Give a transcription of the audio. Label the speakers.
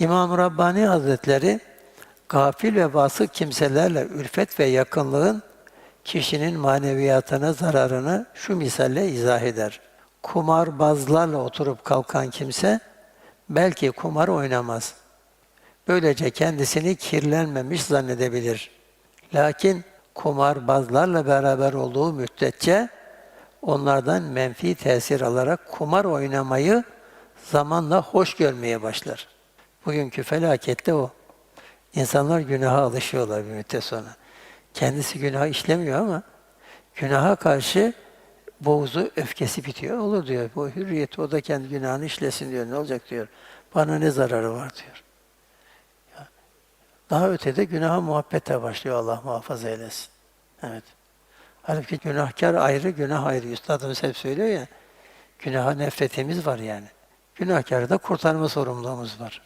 Speaker 1: İmam Rabbani Hazretleri gafil ve vasık kimselerle ülfet ve yakınlığın kişinin maneviyatına zararını şu misalle izah eder. Kumarbazlarla oturup kalkan kimse belki kumar oynamaz. Böylece kendisini kirlenmemiş zannedebilir. Lakin kumarbazlarla beraber olduğu müddetçe onlardan menfi tesir alarak kumar oynamayı zamanla hoş görmeye başlar. Bugünkü felakette o. İnsanlar günaha alışıyorlar bir müddet sonra. Kendisi günah işlemiyor ama günaha karşı boğuzu, öfkesi bitiyor. Olur diyor. Bu hürriyeti o da kendi günahını işlesin diyor. Ne olacak diyor. Bana ne zararı var diyor. Daha ötede günaha muhabbete başlıyor Allah muhafaza eylesin. Evet. Halbuki günahkar ayrı, günah ayrı. Üstadımız hep söylüyor ya, günaha nefretimiz var yani. Günahkarı da kurtarma sorumluluğumuz var.